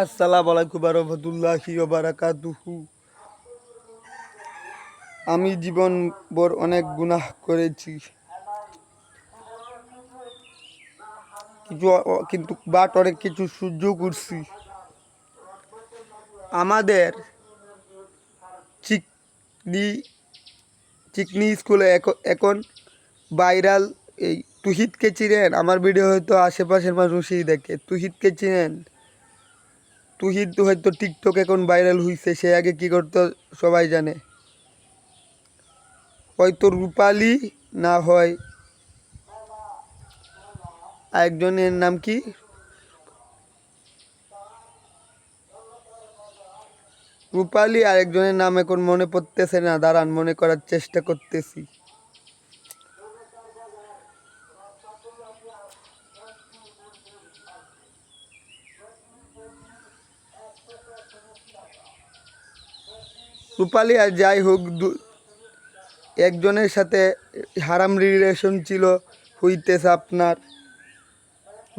আসসালামু আলাইকুম রহমতুল্লাহি বারাকাতুহু আমি জীবন ভর অনেক গুনাহ করেছি। কিছু কিন্তু বাট অনেক কিছু সহ্য করছি। আমাদের চিকনি চিকনি স্কুলে এখ- এখন ভাইরাল এই তুহিদকে চিনেন? আমার ভিডিও হয়তো আশেপাশের মানুষই দেখে। তুহিদকে চিনেন? তুহিদ হয়তো টিকটক এখন ভাইরাল হইছে, সে আগে কি করতো সবাই জানে। হয়তো রূপালি না হয়। একজনের নাম কি? রূপালি আরেকজনের নাম এখন মনে পড়তেছে না, দাঁড়ান মনে করার চেষ্টা করতেছি। রূপালি আর যাই হোক একজনের সাথে হারাম রিলেশন ছিল হইতেছে আপনার।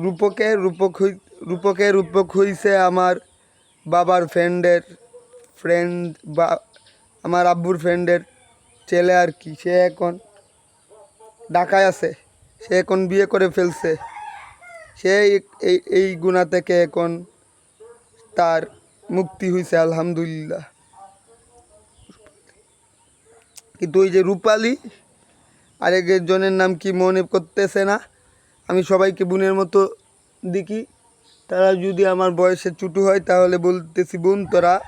রূপকে রূপক হই, রূপকে রূপক হইছে আমার বাবার ফ্রেন্ডের ফ্রেন্ড বা আমার আব্বুর ফ্রেন্ডের ছেলে আর কি, সে এখন ঢাকায় আছে। সে এখন বিয়ে করে ফেলছে। সে এই এই গুণা থেকে এখন তার মুক্তি হয়েছে আলহামদুলিল্লাহ। কিন্তু ওই যে রূপালি? আরেকজনের নাম কি মনে করতেছে না? আমি সবাইকে বোনের মতো দেখি। তারা যদি আমার বয়সে ছোটো হয়, তাহলে বলতেছি, বোন, তোরা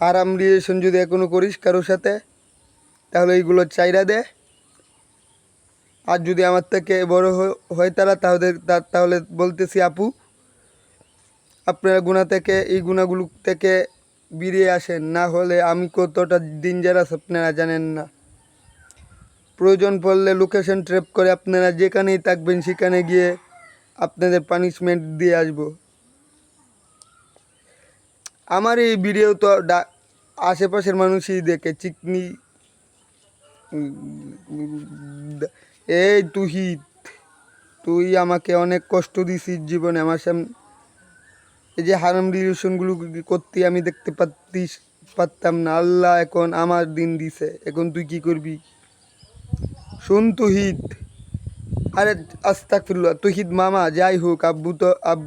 হারাম রিলেশন যদি এখনও করিস কারোর সাথে, তাহলে এইগুলো চাইরা দে। আর যদি আমার থেকে বড় হয়- তারা, তাহলে তাহলে বলতেছি, আপু, আপনারা গুণা থেকে, এই গুণাগুলো থেকে বেরিয়ে আসেন, না হলে আমি কতটা ডেঞ্জারাস আপনারা জানেন না। প্রয়োজন পড়লে লোকেশন ট্র্যাপ করে আপনারা যেখানেই থাকবেন সেখানে গিয়ে আপনাদের পানিশমেন্ট দিয়ে আসব। আমার এই ভিডিও তো আশেপাশের মানুষই দেখে, চিকনি, এই তুহিত, তুই আমাকে অনেক কষ্ট দিছিস জীবনে, আমার সামনে এই যে হারাম রিলেশনগুলো করতে আমি দেখতে পারতিস পারতাম না। আল্লাহ এখন আমার দিন দিছে। এখন তুই কি করবি? শুন তুহিদ। আরে আস্তাকফিরুল্লাহ তুহিদ মামা, যাই হোক, আব্বু তো, আব,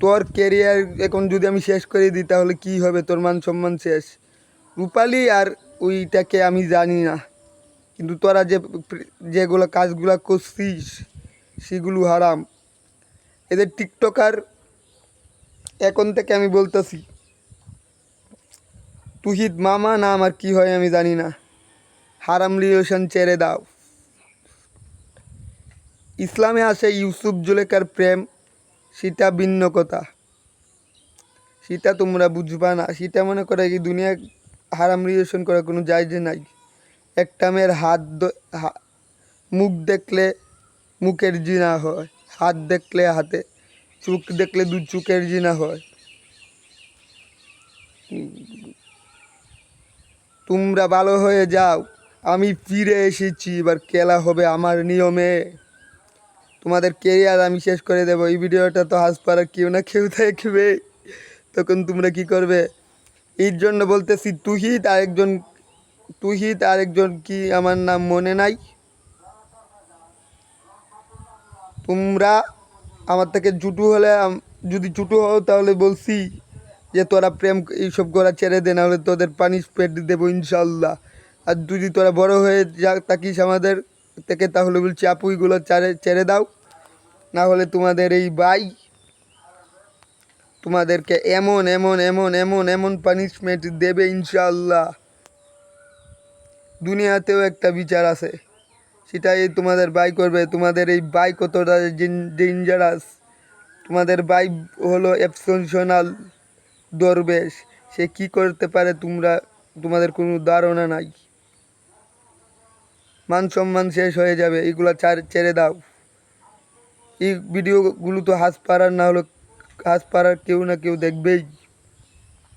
তোর ক্যারিয়ার এখন যদি আমি শেষ করে দিই, তাহলে কি হবে? তোর মান সম্মান শেষ। রূপালি আর ওইটাকে আমি জানি না। কিন্তু তোরা যে যেগুলো কাজগুলো করছিস, সেগুলো হারাম। এদের টিকটকার এখন থেকে আমি বলতেছি, তুহিদ মামা না আমার কি হয় আমি জানি না। হারাম রিলেশন ছেড়ে দাও। ইসলামে আসে ইউসুফ জুলেকার প্রেম, সেটা ভিন্ন কথা। সেটা তোমরা বুঝবা না। সেটা মনে করে কি দুনিয়া হারাম রিলেশন করার কোনো জায়গা নাই। একটা মেয়ের হাত মুখ দেখলে মুখের জিনা হয়, হাত দেখলে হাতে চোখ দেখলে দু চোখের জিনা হয়। তোমরা ভালো হয়ে যাও, আমি ফিরে এসেছি, এবার খেলা হবে আমার নিয়মে। তোমাদের কেরিয়ার আমি শেষ করে দেবো। এই ভিডিওটা তো হাসপাড়া কেউ না, কেউ দেখবে। তখন তোমরা কি করবে? এর জন্য বলতেছি, তুহিত আরেকজন তুহিত আরেকজন কি আমার নাম মনে নাই? তোমরা আমার থেকে জুটু হলে যদি জুটু হও তাহলে বলছি যে তোরা প্রেম এইসব করা ছেড়ে দে, নাহলে তোদের পানিশমেন্ট দেবো ইনশাল্লাহ। আর যদি তোরা বড় হয়ে যা, থাকিস আমাদের থেকে, তাহলে বলছি আপুইগুলো ছেড়ে ছেড়ে দাও। না হলে তোমাদের এই বাই তোমাদেরকে এমন এমন এমন এমন এমন পানিশমেন্ট দেবে ইনশাল্লাহ। দুনিয়াতেও একটা বিচার আছে। সেটাই তোমাদের বাই করবে। তোমাদের এই বাই কতটা ডেঞ্জারাস তোমাদের বাই হলো এক্সেপশনাল দরবেশ। সে কি করতে পারে তোমরা? তোমাদের কোনো ধারণা নাই। মান সম্মান শেষ হয়ে যাবে। এগুলো চার, ছেড়ে দাও। এই ভিডিওগুলো তো হাঁস পাড়ার না হলো হাঁস পাড়ার কেউ না কেউ দেখবেই।